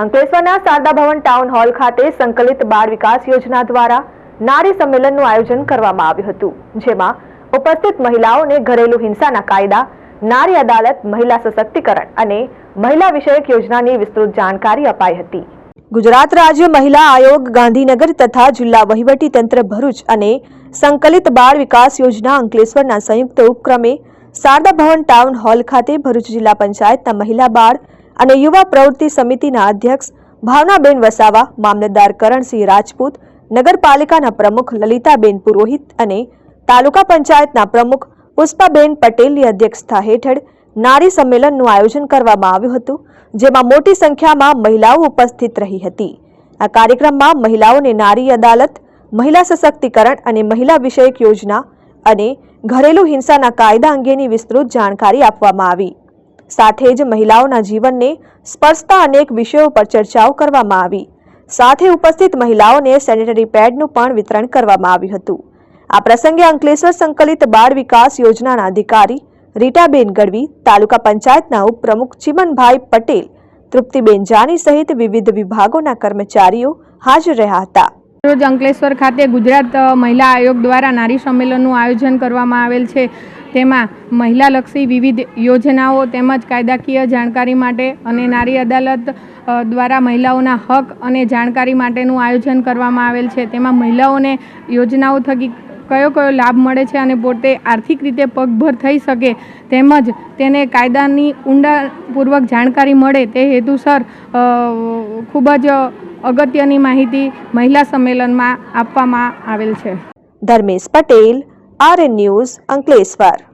અંકલેશ્વરના શારદા ભવન town hall ખાતે સંકલિત બાળ વિકાસ યોજના દ્વારા નારી સંમેલનનું આયોજન કરવામાં આવ્યું હતું, જેમાં ઉપસ્થિત મહિલાઓને ઘરેલુ હિંસાના કાયદા, નારી અદાલત, મહિલા સશક્તિકરણ અને મહિલા વિષયક યોજનાની વિસ્તૃત જાણકારી અપાઈ હતી. ગુજરાત રાજ્ય મહિલા આયોગ, ગાંધીનગર તથા જિલ્લા વહીવટી તંત્ર ભરૂચ અને સંકલિત બાળ વિકાસ યોજના અંકલેશ્વરના સંયુક્ત ઉપક્રમે શારદા ભવન ટાઉન હોલ ખાતે ભરૂચ જિલ્લા પંચાયતના મહિલા બાળ અને યુવા પ્રવૃત્તિ સમિતિના અધ્યક્ષ ભાવનાબેન વસાવા, મામલતદાર કરણસિંહ રાજપૂત, નગરપાલિકાના પ્રમુખ લલિતાબેન પુરોહિત અને તાલુકા પંચાયતના પ્રમુખ પુષ્પાબેન પટેલની અધ્યક્ષતા હેઠળ નારી સંમેલનનું આયોજન કરવામાં આવ્યું હતું, જેમાં મોટી સંખ્યામાં મહિલાઓ ઉપસ્થિત રહી હતી. આ કાર્યક્રમમાં મહિલાઓને નારી અદાલત, મહિલા સશક્તિકરણ અને મહિલા વિષયક યોજના અને ઘરેલુ હિંસાના કાયદા અંગેની વિસ્તૃત જાણકારી આપવામાં આવી. સાથે જ મહિલાઓના જીવનને સ્પર્શતા અનેક વિષયો પર ચર્ચાઓ કરવામાં આવી. સાથે ઉપસ્થિત મહિલાઓને સેનેટરી પેડનું પણ વિતરણ કરવામાં આવ્યું હતું. આ પ્રસંગે અંકલેશ્વર સંકલિત બાળ વિકાસ યોજનાના અધિકારી રીટાબેન ગઢવી, તાલુકા પંચાયતના ઉપપ્રમુખ ચિમનભાઈ પટેલ, તૃપ્તિબેન જાની સહિત વિવિધ વિભાગોના કર્મચારીઓ હાજર રહ્યા હતા. રોજ અંકલેશ્વર ખાતે ગુજરાત મહિલા આયોગ દ્વારા નારી સંમેલનનું આયોજન કરવામાં આવેલ છે. તેમાં મહિલાલક્ષી વિવિધ યોજનાઓ તેમજ કાયદાકીય જાણકારી માટે અને નારી અદાલત દ્વારા મહિલાઓના હક અને જાણકારી માટેનું આયોજન કરવામાં આવેલ છે. તેમાં મહિલાઓને યોજનાઓ થકી કયો કયો લાભ મળે છે અને પોતે આર્થિક રીતે પગભર થઈ શકે તેમજ તેને કાયદાની ઊંડાપૂર્વક જાણકારી મળે તે હેતુસર ખૂબ જ અગત્યની માહિતી મહિલા સંમેલનમાં આપવામાં આવેલ છે. Dharmesh Patel RN News, Ankleshwar.